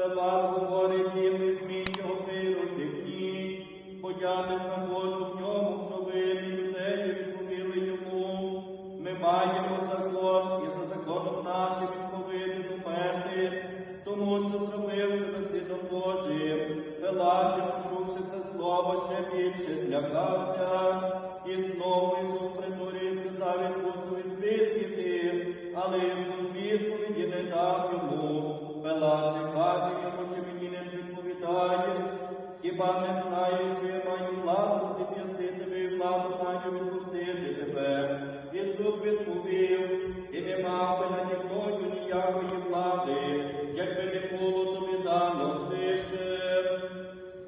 Пилат говорить не зміть його розіпні, подяти знаходжу в ньому провини людей, відповіли йому. Ми маємо закон, і за законом нашим він повинен умерти, тому що зробив себе світом Божим. Же, почувши це слово, ще більше злякався, і знову йшов в хіба не знаєш, що я маю владу зіп'ясти тебе і владу маю відпустити тебе? Ісус відповів, і не мав би наді мною ніякої влади, якби не було тобі дано знищив.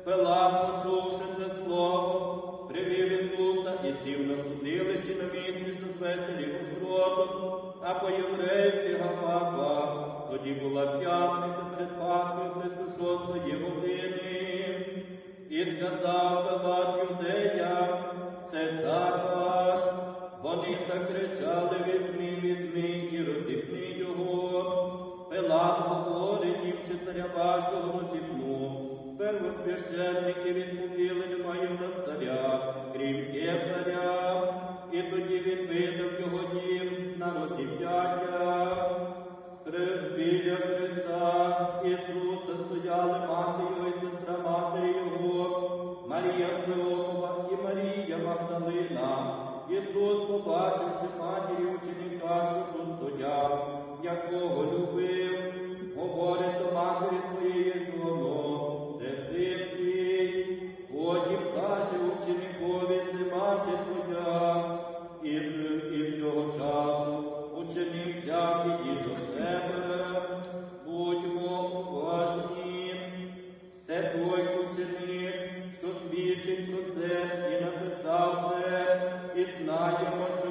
Пилат, почувши це слово, привів Ісуса і сів на судилищі на місці, що звести його з а по єврейськи Гавафа. Тоді була п'ятниця сказав Пилат юдеям, це цар ваш. Вони закричали візьми, візьми і розіпни його. Пилат говорить їм, чи царя вашого розіпну. Первосвященники відповіли, немає в нас царя, крім кесаря. Ісус, побачивши матері ученика, що тут стояв, якого любив, говорить до матері своєї що це син твій. Потім каже ученикові, це мати твоя. І, з цього часу ученик взяв її до себе, будьмо уважні. Це той ученик, що свідчить про це і